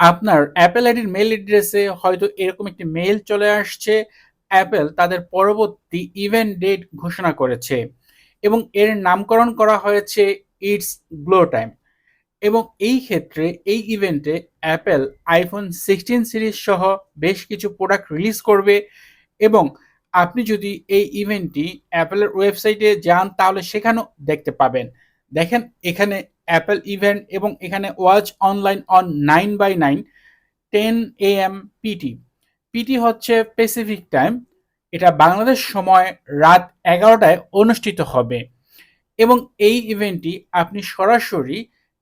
আপনার অ্যাপেল আইডির মেইল অ্যাড্রেসে হয়তো এরকম একটি মেল চলে আসছে। অ্যাপেল তাদের পরবর্তী ইভেন্ট ডেট ঘোষণা করেছে এবং এর নামকরণ করা হয়েছে ইটস গ্লো টাইম এবং এই ক্ষেত্রে এই ইভেন্টে অ্যাপেল আইফোন সিক্সটিন সিরিজ সহ বেশ কিছু প্রোডাক্ট রিলিজ করবে এবং আপনি যদি এই ইভেন্টটি অ্যাপেলের ওয়েবসাইটে যান তাহলে সেখানেও দেখতে পাবেন। দেখেন, এখানে অ্যাপেল ইভেন্ট এবং এখানে watch online on nine by nine ten A M PT PT হচ্ছে পেসিফিক টাইম এটা বাংলাদেশ সময় রাত এগারোটায় অনুষ্ঠিত হবে। এবং এই ইভেন্টটি আপনি সরাসরি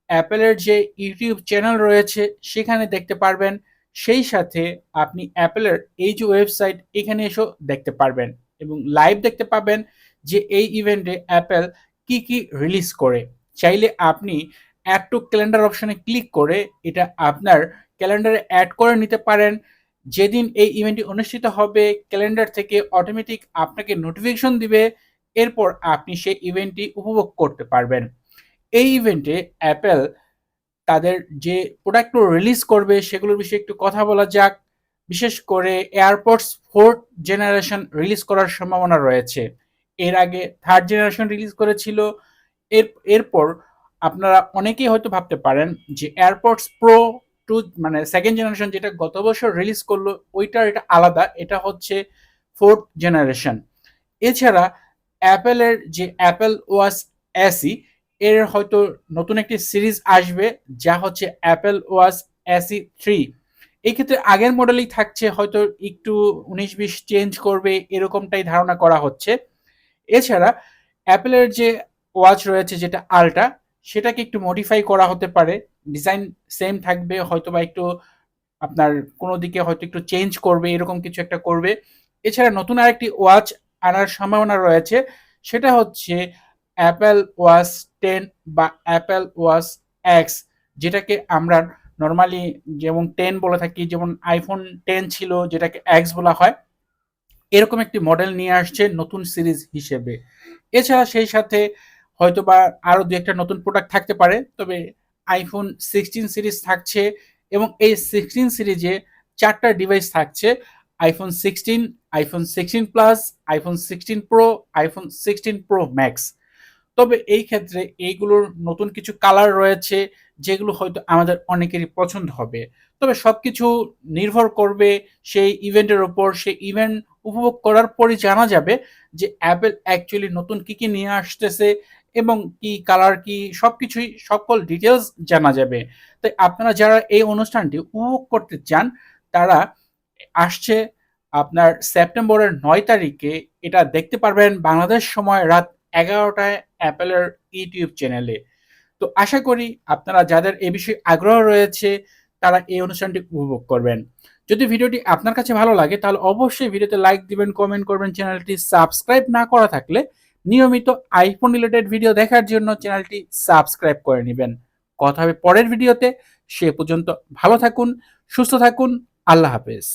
অ্যাপেলের যে ইউটিউব চ্যানেল রয়েছে, সেখানে দেখতে পারবেন। সেই সাথে আপনি অ্যাপেলের এই যে ওয়েবসাইট এখানে এসেও দেখতে পারবেন। এবং লাইভ দেখতে পাবেন যে এই ইভেন্টে অ্যাপেল কি কি রিলিজ করে। চাইলে আপনি অ্যাড টু ক্যালেন্ডার অপশানে ক্লিক করে এটা আপনার ক্যালেন্ডারে অ্যাড করে নিতে পারেন। যেদিন এই ইভেন্টটি অনুষ্ঠিত হবে ক্যালেন্ডার থেকে অটোমেটিক আপনাকে নোটিফিকেশন দিবে, এরপর আপনি সেই ইভেন্টটি উপভোগ করতে পারবেন। এই ইভেন্টে অ্যাপেল তাদের যে প্রোডাক্টগুলো রিলিজ করবে, সেগুলোর বিষয়ে একটু কথা বলা যাক। বিশেষ করে এয়ারপোর্টস ফোর্থ জেনারেশন রিলিজ করার সম্ভাবনা রয়েছে। এর আগে থার্ড জেনারেশন রিলিজ করেছিল। এর, এরপর আপনারা অনেকেই হয়তো ভাবতে পারেন যে এয়ারপোর্টস প্রো টু মানে সেকেন্ড জেনারেশন যেটা গত বছর রিলিজ করল, ওইটার এটা আলাদা, এটা হচ্ছে ফোর্থ জেনারেশন এছাড়া অ্যাপেলের যে অ্যাপেল ওয়াস এসি এর হয়তো নতুন একটি সিরিজ আসবে, যা হচ্ছে অ্যাপেল ওয়াস এসি থ্রি এই ক্ষেত্রে আগের মডেলই থাকছে, হয়তো একটু উনিশ বিশ চেঞ্জ করবে, এরকমটাই ধারণা করা হচ্ছে। এছাড়া অ্যাপেলের যে ওয়াচ রয়েছে যেটা আলটা সেটাকে একটু মডিফাই করা হতে পারে। ডিজাইন সেম থাকবে হয়তো বা একটু আপনার কোনো দিকে হয়তো একটু চেঞ্জ করবে, এরকম কিছু একটা করবে। এছাড়া নতুন আরেকটি ওয়াচ আনার সম্ভাবনা রয়েছে, সেটা হচ্ছে অ্যাপেল ওয়াচ টেন বা অ্যাপেল ওয়াচ এক্স যেটাকে আমরা নর্মালি যেমন টেন বলে থাকি, যেমন আইফোন টেন ছিল, যেটাকে এক্স বলা হয়, এরকম একটি মডেল নিয়ে আসছে নতুন সিরিজ হিসেবে। এছাড়া সেই সাথে হয়তো বা আরও দু একটা নতুন প্রোডাক্ট থাকতে পারে, তবে আইফোন সিক্সটিন সিরিজ থাকছে এবং এই সিক্সটিন সিরিজে চারটা ডিভাইস থাকছে iPhone sixteen iPhone sixteen plus iPhone sixteen Pro iPhone sixteen Pro Max তবে এই ক্ষেত্রে এইগুলোর নতুন কিছু কালার রয়েছে, যেগুলো হয়তো আমাদের অনেকেরই পছন্দ হবে। তবে সব কিছু নির্ভর করবে সেই ইভেন্টের ওপর সেই ইভেন্ট উপভোগ করার পরই জানা যাবে যে অ্যাপেল অ্যাকচুয়ালি নতুন কি কি নিয়ে আসতেছে এবং কি কালার কি সব কিছুই সকল ডিটেলস জানা যাবে। তাই আপনারা যারা এই অনুষ্ঠানটি উপভোগ করতে চান, তারা আসছে আপনার সেপ্টেম্বরের নয় তারিখে। এটা দেখতে পারবেন বাংলাদেশ সময় রাত এগারোটায় অ্যাপেলের ইউটিউব চ্যানেলে। তো আশা করি আপনারা যাদের এ বিষয়ে আগ্রহ রয়েছে, তারা এই অনুষ্ঠানটি উপভোগ করবেন। যদি ভিডিওটি আপনার কাছে ভালো লাগে, তাহলে অবশ্যই ভিডিওতে লাইক দিবেন কমেন্ট করবেন, চ্যানেলটি সাবস্ক্রাইব না করা থাকলে নিয়মিত আইফোন রিলেটেড ভিডিও দেখার জন্য চ্যানেলটি সাবস্ক্রাইব করে নেবেন। কথা হবে পরের ভিডিওতে সে পর্যন্ত ভালো থাকুন, সুস্থ থাকুন, আল্লাহ হাফেজ।